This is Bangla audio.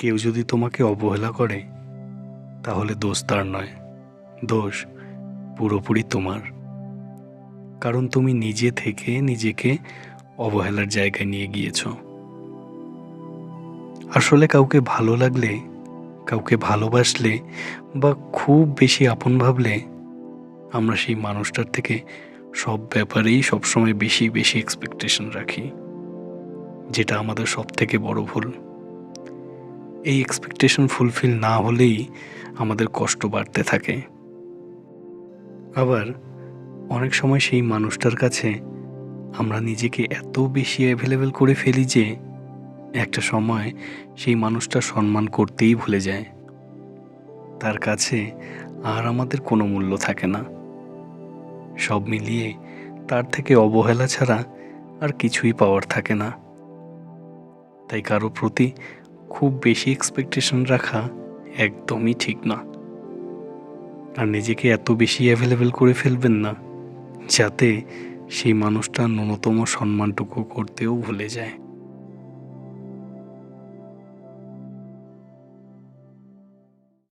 কেউ যদি তোমাকে অবহেলা করে, তাহলে দোষ তার নয়। দোষ পুরোপুরি তোমার। কারণ তুমি নিজে থেকে নিজেকে অবহেলার জায়গায় নিয়ে গিয়েছ। আসলে কাউকে ভালো লাগলে, কাউকে ভালোবাসলে বা খুব বেশি আপন ভাবলে, আমরা সেই মানুষটার থেকে সব ব্যাপারেই সবসময় বেশি বেশি এক্সপেকটেশন রাখি, যেটা আমাদের সব থেকে বড় ভুল। এই এক্সপেকটেশন ফুলফিল না হলেই আমাদের কষ্ট বাড়তে থাকে। আবার অনেক সময় সেই মানুষটার কাছে আমরা নিজেকে এত বেশি অ্যাভেলেবেল করে ফেলি যে একটা সময় সেই মানুষটা সম্মান করতেই ভুলে যায়। তার কাছে আর আমাদের কোনো মূল্য থাকে না। সব মিলিয়ে তার থেকে অবহেলা ছাড়া আর কিছুই পাওয়ার থাকে না। তাই কারও প্রতি খুব বেশি এক্সপেকটেশন রাখা একদমই ঠিক না। আর নিজেকে এত বেশি অ্যাভেলেবেল করে ফেলবেন না, যাতে সেই মানুষটা ন্যূনতম সম্মানটুকু করতেও ভুলে যায়।